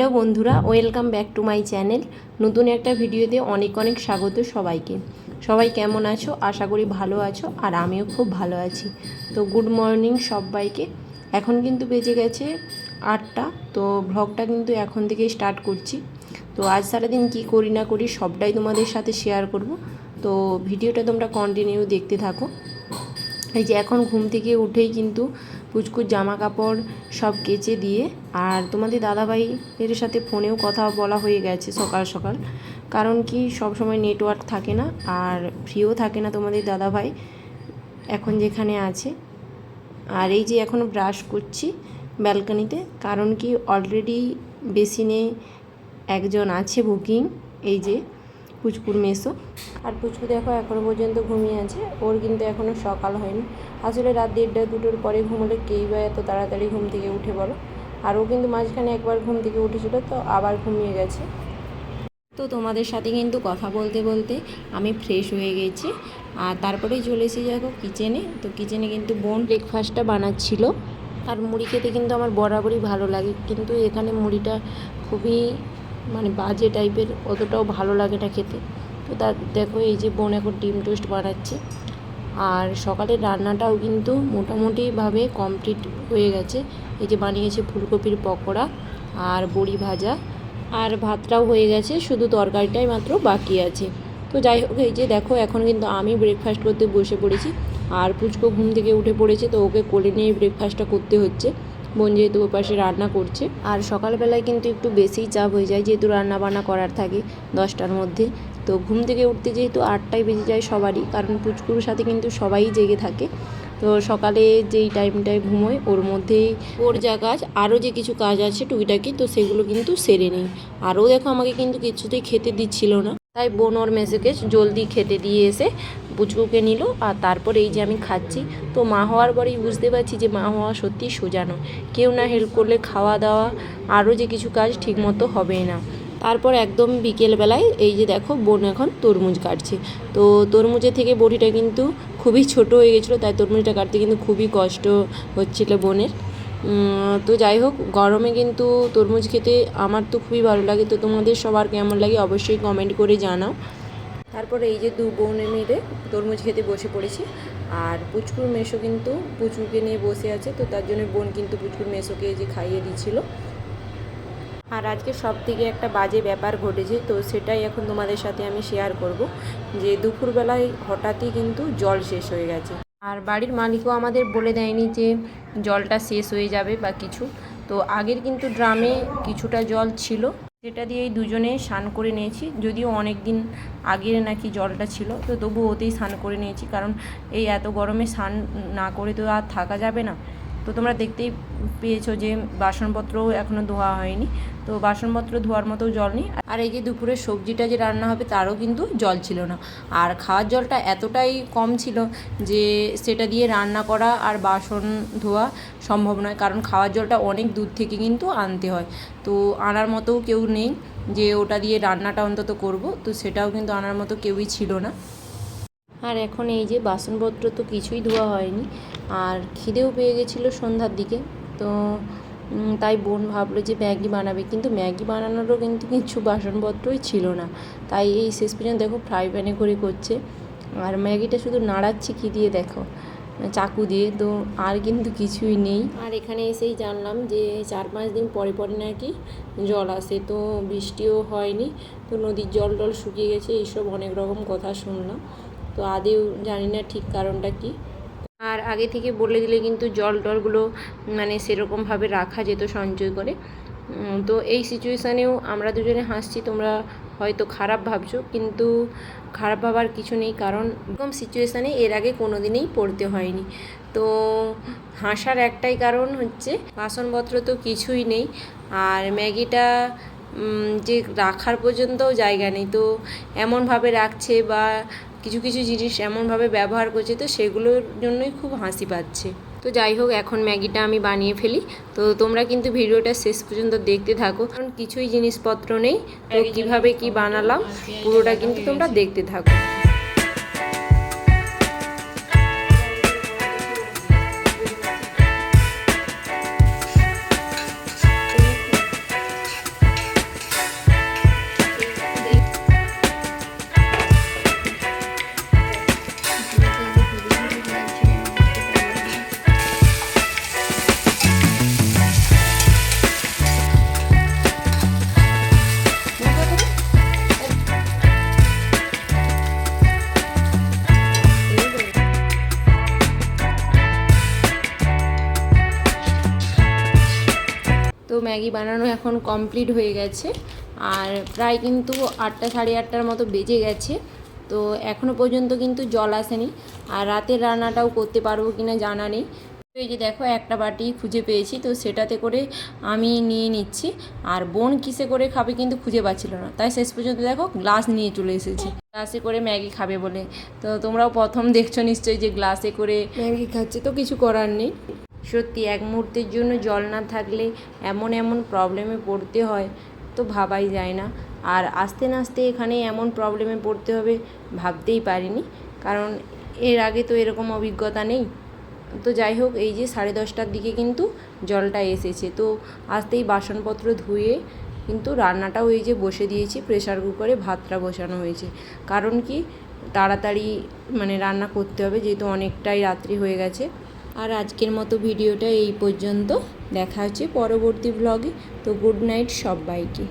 Hello বন্ধুরা, welcome back to my channel. নতুন একটা ভিডিওতে অনেক অনেক স্বাগত সবাইকে। সবাই কেমন আছো? আশা করি ভালো আছো আর আমিও খুব ভালো আছি। তো গুড মর্নিং সবাইকে। এখন কিন্তু বেজে গেছে আটটা, তো ভ্লগটা কিন্তু এখন থেকে স্টার্ট করছি। তো আজ সারাদিন কি করি না করি সবটাই তোমাদের সাথে শেয়ার করব। তো ভিডিওটা তোমরা কন্টিনিউ দেখতে থাকো। এই যে এখন ঘুম থেকে উঠেই কিন্তু পুচকুর জামা কাপড় সব কেচে দিয়ে, আর তোমাদের দাদাভাই এর সাথে ফোনেও কথা বলা হয়ে গেছে সকাল সকাল। কারণ কি সব সময় নেটওয়ার্ক থাকে না, আর ফ্রিও থাকে না তোমাদের দাদাভাই এখন যেখানে আছে। আর এই যে এখন ব্রাশ করছি ব্যালকনিতে কারণ কি অলরেডি বেসিনে একজন আছে বুকিং এই যে পুচকুর মেসো। আর পুচকু দেখো এখনও পর্যন্ত ঘুমিয়ে আছে। ওর কিন্তু এখনও সকাল হয়নি। আসলে রাত দেড়টা দুটোর পরে ঘুমোলে কেই বা এত তাড়াতাড়ি ঘুম থেকে উঠে বলো। আর ও কিন্তু মাঝখানে একবার ঘুম থেকে উঠেছিল, তো আবার ঘুমিয়ে গেছে। তো তোমাদের সাথে কিন্তু কথা বলতে বলতে আমি ফ্রেশ হয়ে গেছি। আর তারপরেই চলে এসে যাব কিচেনে তো কিচেনে কিন্তু বোন ব্রেকফাস্টটা বানাচ্ছিল। আর মুড়ি খেতে কিন্তু আমার বরাবরই ভালো লাগে। কিন্তু এখানে মুড়িটা খুবই মানে বাজে টাইপের অতটাও ভালো লাগে না খেতে। তো তার দেখো এই যে বোন এখন ডিম টোস্ট বানাচ্ছে। আর সকালের রান্নাটাও কিন্তু মোটামুটিভাবে কমপ্লিট হয়ে গেছে। এই যে বানিয়েছে ফুলকপির পকোড়া আর বড়ি ভাজা। আর ভাতটাও হয়ে গেছে, শুধু তরকারিটাই মাত্র বাকি আছে। তো যাই হোক, এই যে দেখো, এখন কিন্তু আমি ব্রেকফাস্ট করতে বসে পড়েছি। আর পুচকো ঘুম থেকে উঠে পড়েছে, তো ওকে কোলে নিয়ে ব্রেকফাস্টটা করতে হচ্ছে। বোন যেহেতু ওর পাশে রান্না করছে। আর সকালবেলায় কিন্তু একটু বেশিই চাপ হয়ে যায়, যেহেতু রান্না বান্না করার থাকে দশটার মধ্যে। তো ঘুম থেকে উঠতে যেহেতু আটটায় বেজে যায় সবারই, কারণ পুচকুর সাথে কিন্তু সবাই জেগে থাকে। তো সকালে যেই টাইমটায় ঘুমোয়, ওর মধ্যেই ওর যা কাজ, আরও যে কিছু কাজ আছে টুকিটাকি, তো সেগুলো কিন্তু সেরে নেই। আরও দেখো আমাকে কিন্তু কিছুতেই খেতে দিচ্ছিল না। তাই বোন ওর মেসেকে জলদি খেতে দিয়ে এসে পুচকুকে নিল আর তারপর এই যে আমি খাচ্ছি। তো মা হওয়ার পরেই বুঝতে পারছি যে মা হওয়া সত্যি সোজানো কেউ না হেল্প করলে খাওয়া দাওয়া আরও যে কিছু কাজ ঠিকমতো হবেই না। তারপর একদম বিকেলবেলায় এই যে দেখো বোন এখন তরমুজ কাটছে। তো তরমুজের থেকে বড়িটা কিন্তু খুবই ছোট হয়ে গেছিল, তাই তরমুজটা কাটতে কিন্তু খুবই কষ্ট হচ্ছিল বোনের। তো যাই হোক, গরমে কিন্তু তরমুজ খেতে আমার তো খুবই ভালো লাগে, তো তোমাদের সবার কেমন লাগে অবশ্যই কমেন্ট করে জানাও। তারপরে এই যে দু বোনে মিলে তরমুজ খেতে বসে পড়েছি, আর পুচকুর মেশো কিন্তু পুচকুকে নিয়ে বসে আছে, তো তার জন্য বোন কিন্তু পুচকুর মেশোকে যে খাইয়ে দিচ্ছিল। আর আজকে সব থেকে একটা বাজে ব্যাপার ঘটেছে, তো সেটাই এখন তোমাদের সাথে আমি শেয়ার করব, যে দুপুরবেলায় হঠাৎই কিন্তু জল শেষ হয়ে গেছে। আর বাড়ির মালিকও আমাদের বলে দেয়নি যে জলটা শেষ হয়ে যাবে বা কিছু। তো আগের কিন্তু ড্রামে কিছুটা জল ছিল, সেটা দিয়েই দুজনে স্নান করে নিয়েছি। যদিও অনেক দিন আগের নাকি জলটা ছিল, তো তবু ওতেই স্নান করে নিয়েছি। কারণ এই এত গরমে স্নান না করে তো আর থাকা যাবে না। তো তোমরা দেখতেই পেয়েছ যে বাসনপত্রও এখনও ধোয়া হয়নি। তো বাসনপত্র ধোয়ার মতো জল নেই। আর এই যে দুপুরের সবজিটা যে রান্না হবে তারও কিন্তু জল ছিল না। আর খাওয়ার জলটা এতটাই কম ছিল যে সেটা দিয়ে রান্না করা আর বাসন ধোয়া সম্ভব নয়। কারণ খাওয়ার জলটা অনেক দূর থেকে কিন্তু আনতে হয়। তো আনার মতোও কেউ নেই যে ওটা দিয়ে রান্নাটা অন্তত করব। তো সেটাও কিন্তু আনার মতো কেউই ছিল না। আর এখন এই যে বাসনপত্র তো কিছুই ধোয়া হয়নি। আর খিদেও পেয়ে গেছিল সন্ধ্যার দিকে। তো তাই বোন ভাবলো যে ম্যাগি বানাবে। কিন্তু ম্যাগি বানানোরও কিন্তু কিছু বাসনপত্রই ছিল না। তাই এই শেষ পর্যন্ত দেখো ফ্রাই প্যানে করে করছে। আর ম্যাগিটা শুধু নাড়াচ্ছে, কী দিয়ে দেখো? চাকু দিয়ে। তো আর কিন্তু কিছুই নেই। আর এখানে এসেই জানলাম যে চার পাঁচ দিন পরে পরে নাকি জল আসে। তো বৃষ্টিও হয়নি। তো নদীর জল টল শুকিয়ে গেছে, এইসব অনেক রকম কথা শুনলাম। তো আদেও জানি না ঠিক কারণটা কি। আর আগে থেকে বলে দিলে কিন্তু জল টলগুলো মানে সেরকমভাবে রাখা যেত সঞ্চয় করে। তো এই সিচুয়েশানেও আমরা দুজনে হাসছি, তোমরা হয়তো খারাপ ভাবছ, কিন্তু খারাপ ভাবার কিছু নেই কারণ এরকম সিচুয়েশানে এর আগে কোনো দিনেই পড়তে হয়নি। তো হাসার একটাই কারণ হচ্ছে বাসনপত্র তো কিছুই নেই, আর ম্যাগিটা যে রাখার পর্যন্তও জায়গা নেই। তো এমনভাবে রাখছে বা কিছু কিছু জিনিস এমনভাবে ব্যবহার করছে তো সেগুলোর জন্যই খুব হাসি পাচ্ছে। তো যাই হোক এখন ম্যাগিটা আমি বানিয়ে ফেলি। তো তোমরা কিন্তু ভিডিওটা শেষ পর্যন্ত দেখতে থাকো। কারণ কিছুই জিনিসপত্র নেই। তো কীভাবে কি বানালাম পুরোটা কিন্তু তোমরা দেখতে থাকো। ম্যাগি বানানো এখন কমপ্লিট হয়ে গেছে। আর প্রায় কিন্তু আটটা সাড়ে আটটার মতো বেজে গেছে। তো এখনও পর্যন্ত কিন্তু জল আসেনি। আর রাতের রান্নাটাও করতে পারব কিনা জানা নেই। এই যে দেখো, একটা বাটি খুঁজে পেয়েছি। তো সেটাতে করে আমি নিয়ে নিচ্ছি। আর বোন কিসে করে খাবে কিন্তু খুঁজে পাচ্ছিল না। তাই শেষ পর্যন্ত দেখো, গ্লাস নিয়ে চলে এসেছে। গ্লাসে করে ম্যাগি খাবে বলে। তো তোমরাও প্রথম দেখছ নিশ্চয়ই যে গ্লাসে করে ম্যাগি খাচ্ছে। তো কিছু করার নেই। সত্যি এক মুহূর্তের জন্য জল না থাকলে এমন এমন প্রবলেমে পড়তে হয়, তো ভাবাই যায় না। আর আস্তে না আস্তে এখানে এমন প্রবলেমে পড়তে হবে ভাবতেই পারিনি, কারণ এর আগে তো এরকম অভিজ্ঞতা নেই। তো যাই হোক, এই যে সাড়ে দশটার দিকে কিন্তু জলটা এসেছে, তো আসতেই বাসনপত্র ধুয়ে কিন্তু রান্নাটাও এই যে বসে দিয়েছি প্রেসার কুকারে ভাতটা বসানো হয়েছে। কারণ কি, তাড়াতাড়ি মানে রান্না করতে হবে, যেহেতু অনেকটাই রাত্রি হয়ে গেছে। আর আজকের মতো ভিডিওটা এই পর্যন্ত। দেখা হচ্ছে পরবর্তী ব্লগে তো গুড নাইট সবাইকে।